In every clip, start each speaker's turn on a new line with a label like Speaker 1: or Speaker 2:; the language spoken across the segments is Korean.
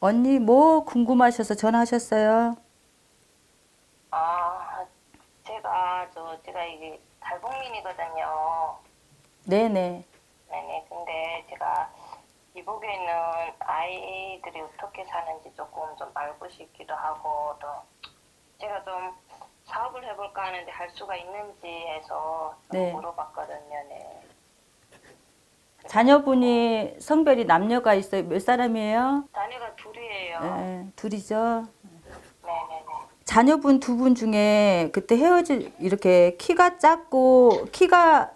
Speaker 1: 언니 뭐 궁금하셔서 전화하셨어요?
Speaker 2: 아, 제가 저 제가 이게 달봉민이거든요.
Speaker 1: 네네.
Speaker 2: 네네. 근데 제가 이북에는 아이들이 어떻게 사는지 조금 좀 알고 싶기도 하고 또 제가 좀 사업을 해볼까 하는데 할 수가 있는지 해서 좀
Speaker 1: 네.
Speaker 2: 물어봤거든요. 네.
Speaker 1: 자녀분이 성별이 남녀가 있어요. 몇 사람이에요?
Speaker 2: 자녀가 둘
Speaker 1: 네, 둘이죠. 자녀분 두 분 중에 그때 헤어질 이렇게 키가 작고 키가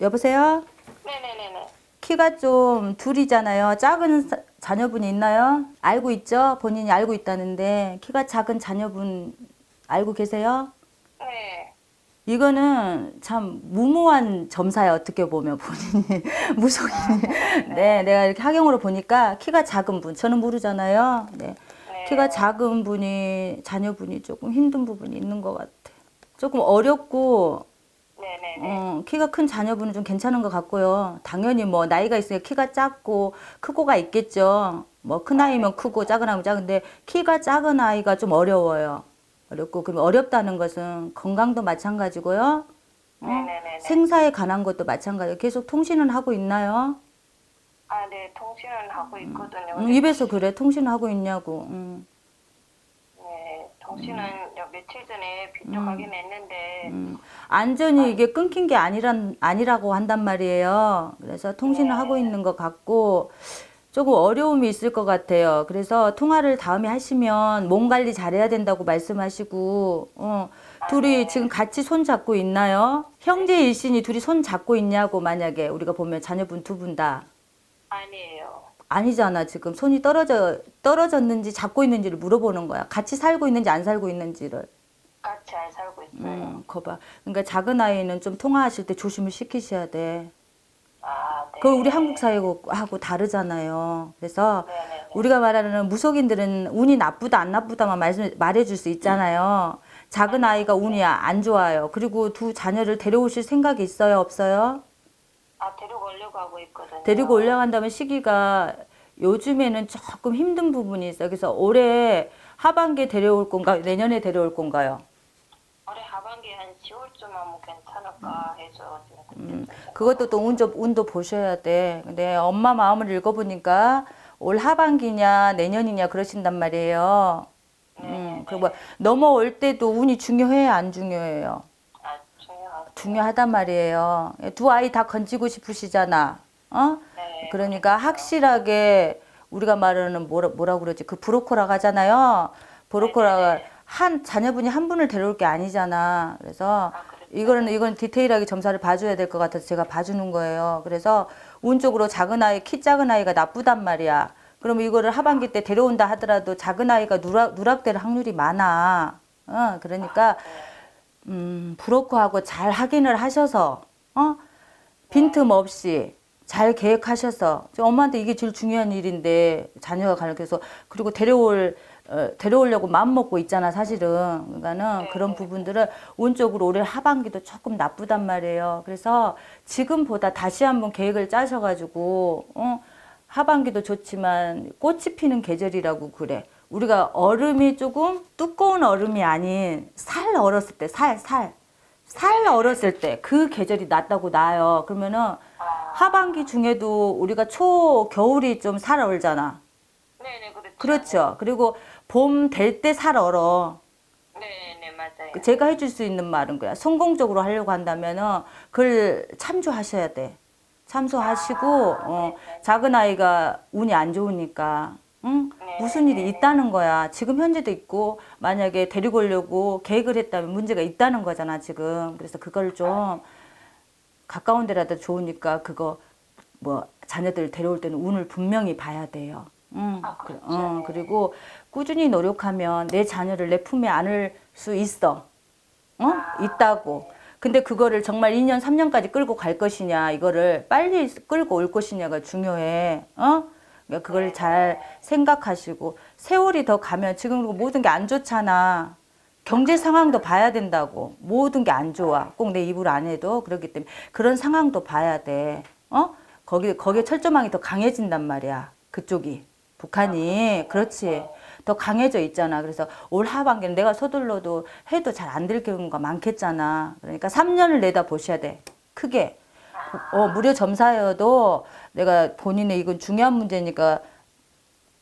Speaker 1: 여보세요?
Speaker 2: 네네네네.
Speaker 1: 키가 좀 둘이잖아요. 작은 사- 자녀분이 있나요? 알고 있죠? 본인이 알고 있다는데 키가 작은 자녀분 알고 계세요?
Speaker 2: 네.
Speaker 1: 이거는 참 무모한 점사야 어떻게 보면 본인이. 무속인이. 네. 내가 이렇게 학용으로 보니까 키가 작은 분 저는 모르잖아요. 네.
Speaker 2: 네.
Speaker 1: 키가 작은 분이 자녀분이 조금 힘든 부분이 있는 것 같아. 조금 어렵고. 어, 키가 큰 자녀분은 좀 괜찮은 것 같고요. 당연히 뭐 나이가 있으니까 키가 작고 크고가 있겠죠. 뭐 큰 아이면 크고 작은 아이면 작은데 키가 작은 아이가 좀 어려워요 어렵고 그럼 어렵다는 것은 건강도 마찬가지고요 어? 생사에 관한 것도 마찬가지예요 계속 통신은 하고 있나요?
Speaker 2: 아, 네. 통신은 하고 있거든요.
Speaker 1: 음, 입에서 그래 통신을 하고 있냐고 음,
Speaker 2: 네. 통신은 여- 며칠 전에 비쪽하긴 했는데
Speaker 1: 음. 안전이 이게 끊긴 게 아니란 아니라고 한단 말이에요. 그래서 통신을 하고 있는 것 같고 조금 어려움이 있을 것 같아요. 그래서 통화를 다음에 하시면 몸 관리 잘해야 된다고 말씀하시고 어, 둘이 지금 같이 손 잡고 있나요? 형제 일신이 둘이 손 잡고 있냐고 만약에 우리가 보면 자녀분 두 분 다
Speaker 2: 아니에요.
Speaker 1: 아니잖아 지금 손이 떨어져 떨어졌는지 잡고 있는지를 물어보는 거야. 같이 살고 있는지 안 살고 있는지를.
Speaker 2: 같이 안 살고 있어요.
Speaker 1: 음, 거봐. 그러니까 작은 아이는 좀 통화하실 때 조심을 시키셔야 돼.
Speaker 2: 아, 네.
Speaker 1: 그 우리 한국 사회하고 다르잖아요. 그래서
Speaker 2: 네네네.
Speaker 1: 우리가 말하는 무속인들은 운이 나쁘다 안 나쁘다만 말씀 말해줄 수 있잖아요. 작은 아이가 운이 안 좋아요. 그리고 두 자녀를 데려오실 생각이 있어요, 없어요?
Speaker 2: 아, 데리고 오려고 하고 있거든요.
Speaker 1: 데리고 올라간다면 시기가 요즘에는 조금 힘든 부분이 있어요. 그래서 올해 하반기에 데려올 건가, 내년에 데려올 건가요?
Speaker 2: 올해 하반기 한 10월쯤 하면 괜찮을까 해서 지금
Speaker 1: 음, 그것도 또 운도, 운도 보셔야 돼. 근데 엄마 마음을 읽어보니까 올 하반기냐 내년이냐 그러신단 말이에요. 음, 그리고 뭐 넘어올 때도 운이 중요해요, 안 중요해요?
Speaker 2: 아.
Speaker 1: 중요하단 말이에요. 두 아이 다 건지고 싶으시잖아. 어?
Speaker 2: 네.
Speaker 1: 그러니까 확실하게 우리가 말하는 뭐라, 뭐라 그러지? 그 브로커라고 하잖아요. 브로커라가
Speaker 2: 네네네.
Speaker 1: 한 자녀분이 한 분을 데려올 게 아니잖아. 그래서
Speaker 2: 아, 그렇죠.
Speaker 1: 이거는 이건 디테일하게 점사를 봐줘야 될 것 같아서 제가 봐주는 거예요. 그래서 운쪽으로 작은 아이, 키 작은 아이가 나쁘단 말이야. 그러면 이거를 하반기 때 데려온다 하더라도 작은 아이가 누락, 누락될 확률이 많아. 어, 그러니까 음, 브로커하고 잘 확인을 하셔서 어? 빈틈 없이 잘 계획하셔서 저 엄마한테 이게 제일 중요한 일인데 자녀가 그래서 그리고 데려올 어, 데려오려고 마음 먹고 있잖아 사실은 그러니까는 그런 부분들은 운쪽으로 올해 하반기도 조금 나쁘단 말이에요 그래서 지금보다 다시 한번 계획을 짜셔가지고 어? 하반기도 좋지만 꽃이 피는 계절이라고 그래 우리가 얼음이 조금 두꺼운 얼음이 아닌 살 얼었을 때 살 살 살 얼었을 때 그 계절이 낫다고 나요 그러면은 하반기 중에도 우리가 초 겨울이 좀 살 얼잖아
Speaker 2: 네네, 그렇죠.
Speaker 1: 그렇죠. 그리고 봄 될 때 살 얼어.
Speaker 2: 네 네, 맞아요.
Speaker 1: 제가 해줄 수 있는 말은 거야. 성공적으로 하려고 한다면은 그걸 참조하셔야 돼. 참조하시고 어, 작은 아이가 운이 안 좋으니까 응? 무슨 일이 있다는 거야. 지금 현재도 있고 만약에 데리고 오려고 계획을 했다면 문제가 있다는 거잖아 지금. 그래서 그걸 좀 가까운 데라도 좋으니까 그거 뭐 자녀들 데려올 때는 운을 분명히 봐야 돼요. 응.
Speaker 2: 아,
Speaker 1: 그-. 어, 그리고 꾸준히 노력하면 내 자녀를 내 품에 안을 수 있어. 어? 있다고. 근데 그거를 정말 2년, 3년까지 끌고 갈 것이냐, 이거를 빨리 끌고 올 것이냐가 중요해. 어? 그러니까 그걸 잘 생각하시고, 세월이 더 가면 지금 모든 게 안 좋잖아. 경제 상황도 봐야 된다고. 모든 게 안 좋아. 꼭 내 입으로 안 해도 그렇기 때문에 그런 상황도 봐야 돼. 어? 거기, 거기에 철조망이 더 강해진단 말이야. 그쪽이. 북한이 그렇지 더 강해져 있잖아. 그래서 올 하반기는 내가 서둘러도 해도 잘 안 될 경우가 많겠잖아. 그러니까 3년을 내다 보셔야 돼. 크게. 어, 무료 점사여도 내가 본인의 이건 중요한 문제니까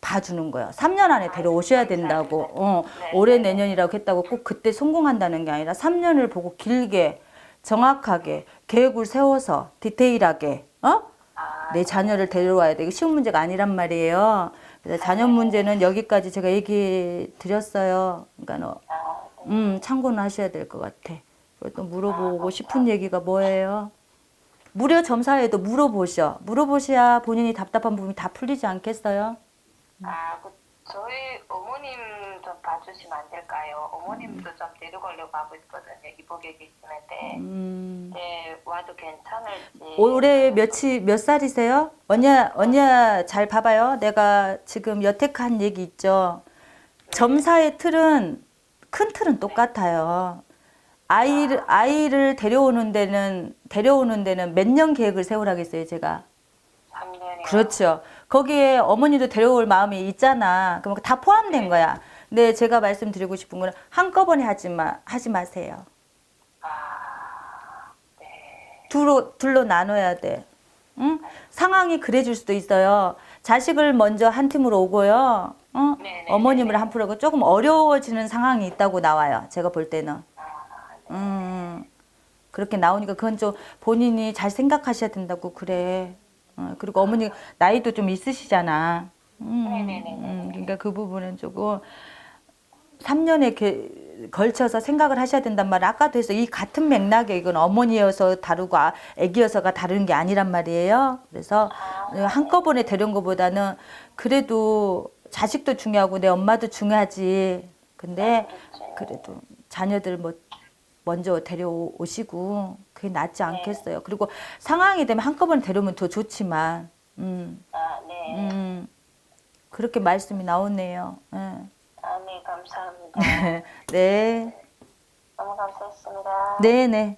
Speaker 1: 봐주는 거야. 3년 안에 데려오셔야 된다고. 어, 올해 내년이라고 했다고 꼭 그때 성공한다는 게 아니라 3년을 보고 길게 정확하게 계획을 세워서 디테일하게 어?
Speaker 2: 아,
Speaker 1: 내 자녀를 데려와야 돼. 이거 쉬운 문제가 아니란 말이에요. 그래서 자녀 문제는 여기까지 제가 얘기 드렸어요. 그러니까 음, 참고는 하셔야 될 것 같아. 또 물어보고 싶은 얘기가 뭐예요? 무료 점사에도 물어보셔. 물어보셔야 본인이 답답한 부분이 다 풀리지 않겠어요?
Speaker 2: 아, 그 저희 어머님 좀 봐주시면 안 될까요? 어머님도 좀 데려가려고 하고 있거든요. 이복에 계시는데,
Speaker 1: 음,
Speaker 2: 네, 와도 괜찮을지.
Speaker 1: 올해 몇이 몇 살이세요? 언니야, 언니야 잘 봐봐요. 내가 지금 여태한 얘기 있죠. 점사의 틀은 큰 틀은 똑같아요. 아이를 아이를 데려오는 데는 데려오는 데는 몇 년 계획을 세우라겠어요, 제가.
Speaker 2: 3년이요.
Speaker 1: 그렇죠. 거기에 어머니도 데려올 마음이 있잖아. 그럼 다 포함된 거야. 근데 제가 말씀드리고 싶은 거는 한꺼번에 하지 마 하지 마세요.
Speaker 2: 아, 네.
Speaker 1: 둘로 둘로 나눠야 돼. 응? 상황이 그래질 수도 있어요. 자식을 먼저 한 팀으로 오고요. 어?
Speaker 2: 네네.
Speaker 1: 어머님을 한 프로고 조금 어려워지는 상황이 있다고 나와요. 제가 볼 때는.
Speaker 2: 아,
Speaker 1: 음, 그렇게 나오니까 그건 좀 본인이 잘 생각하셔야 된다고 그래. 어, 그리고 어머니 나이도 좀 있으시잖아. 음. 음, 그러니까 그 부분은 조금 3년에 게, 걸쳐서 생각을 하셔야 된단 말이야. 아까도 했어. 이 같은 맥락에 이건 어머니여서 다르고 아, 애기여서가 다른 게 아니란 말이에요. 그래서 한꺼번에 데려온 것보다는 그래도 자식도 중요하고 내 엄마도 중요하지. 근데 그래도 자녀들 뭐 먼저 데려오시고 그게 낫지 않겠어요. 그리고 상황이 되면 한꺼번에 데려오면 더 좋지만, 음,
Speaker 2: 아, 네.
Speaker 1: 음, 그렇게 말씀이 나오네요. 예.
Speaker 2: 아, 네, 감사합니다.
Speaker 1: 네,
Speaker 2: 너무 감사했습니다.
Speaker 1: 네, 네.